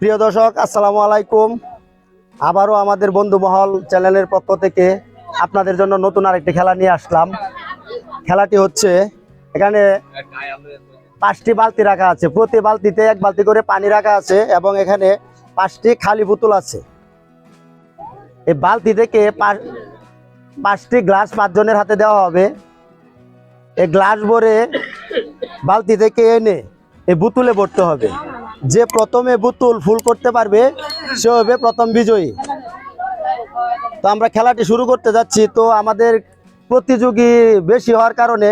প্রিয় দর্শক, আসসালামু আলাইকুম। আবারও আমাদের বন্ধু মহল চ্যানেলের পক্ষ থেকে আপনাদের জন্য নতুন আরেকটি খেলা নিয়ে আসলাম। খেলাটি হচ্ছে এখানে পাঁচটি বালতি রাখা আছে। প্রতি বালতিতে এক বালতি করে পানি রাখা আছে এবং এখানে পাঁচটি খালি বোতল আছে। এই বালতি থেকে পাঁচটি গ্লাস পাঁচজনের হাতে দেওয়া হবে। এই গ্লাস ভরে বালতি থেকে এনে এই বুতুলে ভরতে হবে। যে প্রথমে বুতুল ফুল করতে পারবে, সে হবে প্রথম বিজয়ী। তো আমরা খেলাটি শুরু করতে যাচ্ছি। তো আমাদের প্রতিযোগী বেশি হওয়ার কারণে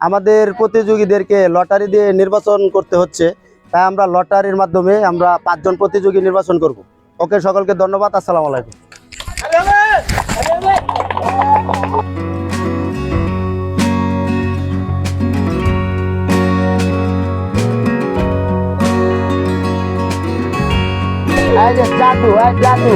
আমাদের প্রতিযোগীদেরকে লটারি দিয়ে নির্বাচন করতে হচ্ছে। তাই আমরা লটারির মাধ্যমে আমরা পাঁচজন প্রতিযোগী নির্বাচন করব। ওকে, সকলকে ধন্যবাদ। আসসালামু আলাইকুম। যে জাদু এই জাদু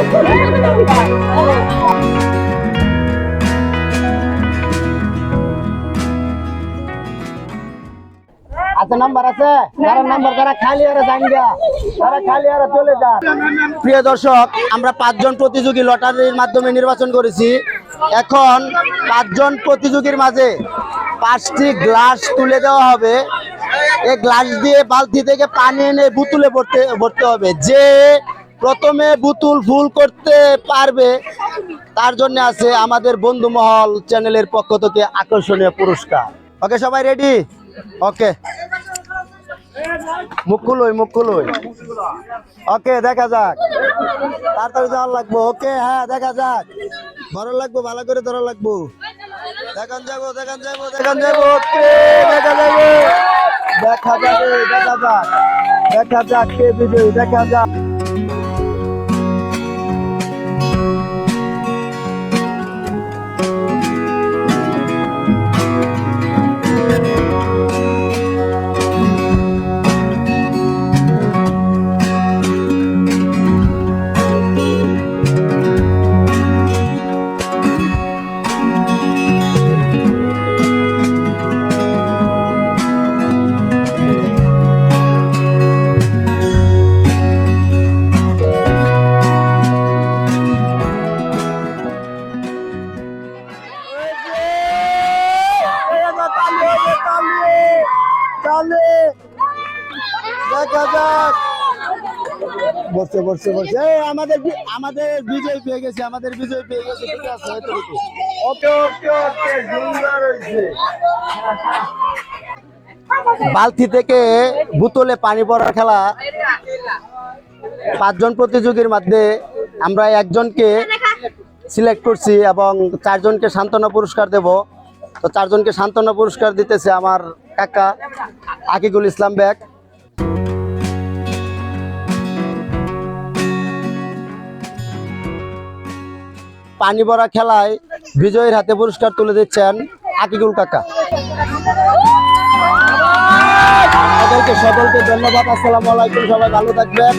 আছে নাম্বার আছে? যারা নাম্বার যারা খালি আর জাঙ্গা তারা খালি আর চলে যা প্রিয় দর্শক, আমরা পাঁচজন প্রতিযোগী লটারির মাধ্যমে নির্বাচন করেছি। এখন পাঁচজন প্রতিযোগীর মাঝে পাঁচটি গ্লাস তুলে দেওয়া হবে। এই গ্লাস দিয়ে বালতি থেকে পানি এনে বুতুলে ভরতে ভরতে হবে। যে প্রথমে বুতুল ফুল করতে পারবে, তার জন্য আছে আমাদের বন্ধু মহল চ্যানেলের পক্ষ থেকে আকর্ষণীয় পুরস্কার। ওকে, সবাই রেডি ওকে। মুখ খুলোই মুখ খুলোই। ওকে, দেখা যাক। তাড়াতাড়ি যাওয়ার লাগবো। ওকে হ্যাঁ দেখা যাক। ধরো লাগবো ভালো করে ধরা লাগবো। দেখান যাব দেখান যাব দেখান যাব। দেখা যাবে। দেখা যাবে দেখা যাক। দেখা যাক কে বিজয়ী দেখা যাক। বসছে বসছে এই আমাদের আমাদের বিজয় পেয়ে গেছে আমাদের বিজয় পেয়ে গেছে। ঠিক আছে ওকে ওকে ওকে সুন্দর হয়েছে। বালতি থেকে বোতলে পানি পড়ার খেলা। পাঁচজন প্রতিযোগীর মধ্যে আমরা একজনকে সিলেক্ট করছি এবং চারজনকে সান্ত্বনা পুরস্কার দেব। তো চারজনকে সান্ত্বনা পুরস্কার দিতেছে আমার কাকা আকিকুল ইসলাম ব্যাগ। পানি ভরা খেলায় বিজয়ের হাতে পুরস্কার তুলে দিচ্ছেন আকিকুল কাকা। আপনাদেরকে সকলকে ধন্যবাদ। আসসালামু আলাইকুম, সবাই ভালো থাকবেন।